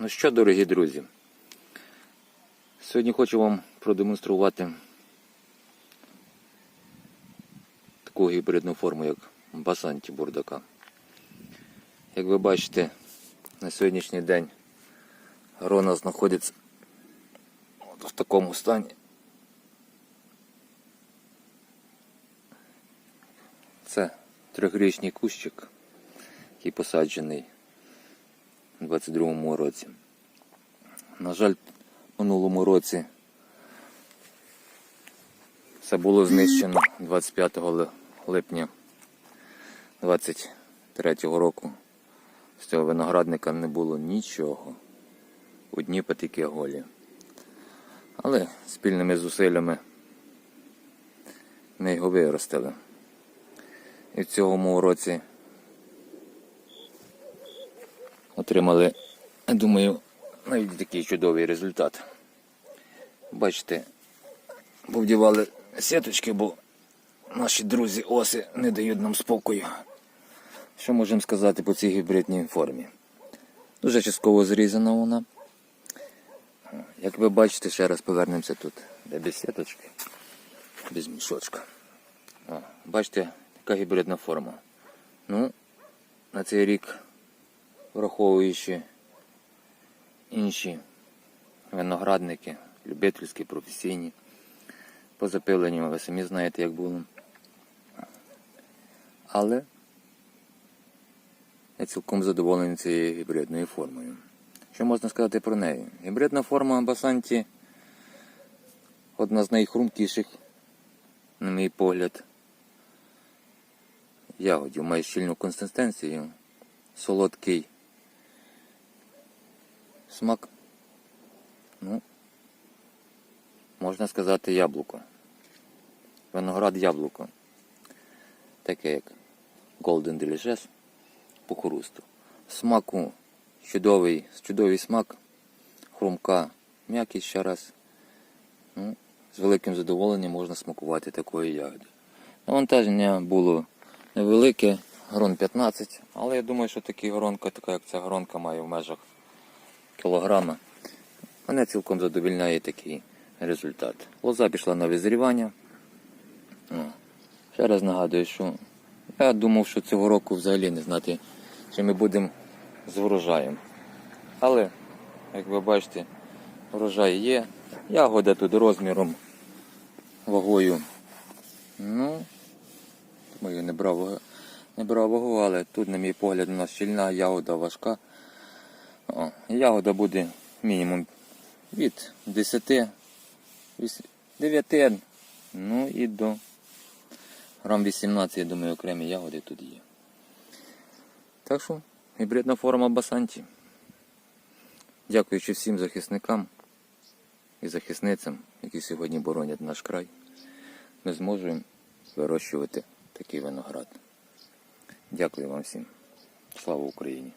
Ну що, дорогі друзі, сьогодні хочу вам продемонструвати таку гібридну форму, як басанті бурдака. Як ви бачите, на сьогоднішній день грона знаходиться от в такому стані. Це трьохрічний кущик, який посаджений у 22-му році. На жаль, в минулому році це було знищено 25 липня 23 року. З цього виноградника не було нічого. Одні патики голі. Але спільними зусиллями ми його виростили. І в цьому році отримали, думаю, навіть такий чудовий результат. Бачите, повдівали сіточки, бо наші друзі оси не дають нам спокою. Що можемо сказати по цій гібридній формі? Дуже частково зрізана вона. Як ви бачите, ще раз повернемося тут, де без сіточки, без мішочка. О, бачите, яка гібридна форма. Ну, на цей рік, враховуючи інші виноградники, любительські, професійні, по запиленню ви самі знаєте, як було. Але я цілком задоволений цією гібридною формою. Що можна сказати про неї? Гібридна форма Басанті одна з найхрумкіших, на мій погляд, ягодів. Має щільну консистенцію, солодкий смак. Ну, можна сказати, яблуко. Виноград яблуко. Таке як Golden Delicious по. Смаку чудовий, чудовий смак, хрумка, м'якість ще раз. Ну, з великим задоволенням можна смакувати такої ягоди. Навантаження було невелике, грон 15, але я думаю, що такі гронка, така як ця гронка, має в межах кілограма. Мене цілком задовільняє такий результат. Лоза пішла на визрівання. О, Ще раз нагадую, що я думав, що цього року взагалі не знати, чи ми будемо з врожаєм. Але, як ви бачите, врожай є. Ягода тут розміром, вагою. Ну, думаю, не брав, не брав вагу, але тут, на мій погляд, нас щільна ягода важка. О, ягода буде мінімум від 10, 9 ну і до грам 18, я думаю, окремі ягоди тут є. Так що, гібридна форма Басанті. Дякуючи всім захисникам і захисницям, які сьогодні боронять наш край, ми зможемо вирощувати такий виноград. Дякую вам всім. Слава Україні!